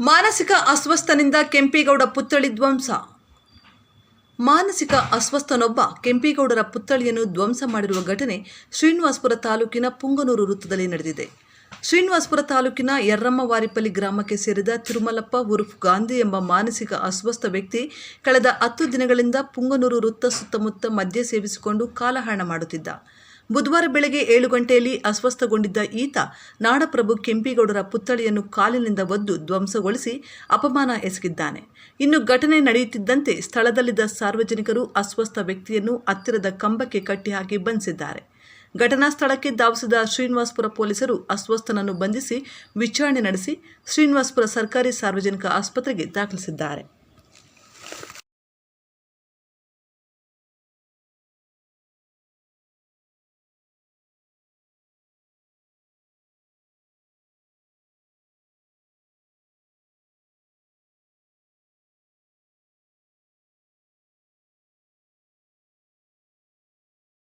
ಮಾನಸಿಕ ಅಸ್ವಸ್ಥನಿಂದ ಕೆಂಪೇಗೌಡ ಪುತ್ಥಳಿ ಧ್ವಂಸ. ಮಾನಸಿಕ ಅಸ್ವಸ್ಥನೊಬ್ಬ ಕೆಂಪೇಗೌಡರ ಪುತ್ಥಳಿಯನ್ನು ಧ್ವಂಸ ಮಾಡಿರುವ ಘಟನೆ ಶ್ರೀನಿವಾಸಪುರ ತಾಲೂಕಿನ ಪುಂಗನೂರು ವೃತ್ತದಲ್ಲಿ ನಡೆದಿದೆ. ಶ್ರೀನಿವಾಸಪುರ ತಾಲೂಕಿನ ಯರ್ರಮ್ಮವಾರಿಪಲ್ಲಿ ಗ್ರಾಮಕ್ಕೆ ಸೇರಿದ ತಿರುಮಲಪ್ಪ ಉರುಫ್ ಗಾಂಧಿ ಎಂಬ ಮಾನಸಿಕ ಅಸ್ವಸ್ಥ ವ್ಯಕ್ತಿ ಕಳೆದ ಹತ್ತು ದಿನಗಳಿಂದ ಪುಂಗನೂರು ವೃತ್ತ ಸುತ್ತಮುತ್ತ ಮದ್ಯ ಸೇವಿಸಿಕೊಂಡು ಕಾಲಹರಣ ಮಾಡುತ್ತಿದ್ದ. ಬುಧವಾರ ಬೆಳಗ್ಗೆ ಏಳು ಗಂಟೆಯಲ್ಲಿ ಅಸ್ವಸ್ಥಗೊಂಡಿದ್ದ ಈತ ನಾಡಪ್ರಭು ಕೆಂಪೇಗೌಡರ ಪುತ್ಥಳಿಯನ್ನು ಕಾಲಿನಿಂದ ಒದ್ದು ಧ್ವಂಸಗೊಳಿಸಿ ಅಪಮಾನ ಎಸಗಿದ್ದಾನೆ. ಇನ್ನು ಘಟನೆ ನಡೆಯುತ್ತಿದ್ದಂತೆ ಸ್ಥಳದಲ್ಲಿದ್ದ ಸಾರ್ವಜನಿಕರು ಅಸ್ವಸ್ಥ ವ್ಯಕ್ತಿಯನ್ನು ಹತ್ತಿರದ ಕಂಬಕ್ಕೆ ಕಟ್ಟಿಹಾಕಿ ಬಂಧಿಸಿದ್ದಾರೆ. ಘಟನಾ ಸ್ಥಳಕ್ಕೆ ಧಾವಿಸಿದ ಶ್ರೀನಿವಾಸ್ಪುರ ಪೊಲೀಸರು ಅಸ್ವಸ್ಥನನ್ನು ಬಂಧಿಸಿ ವಿಚಾರಣೆ ನಡೆಸಿ ಶ್ರೀನಿವಾಸ್ಪುರ ಸರ್ಕಾರಿ ಸಾರ್ವಜನಿಕ ಆಸ್ಪತ್ರೆಗೆ ದಾಖಲಿಸಿದ್ದಾರೆ.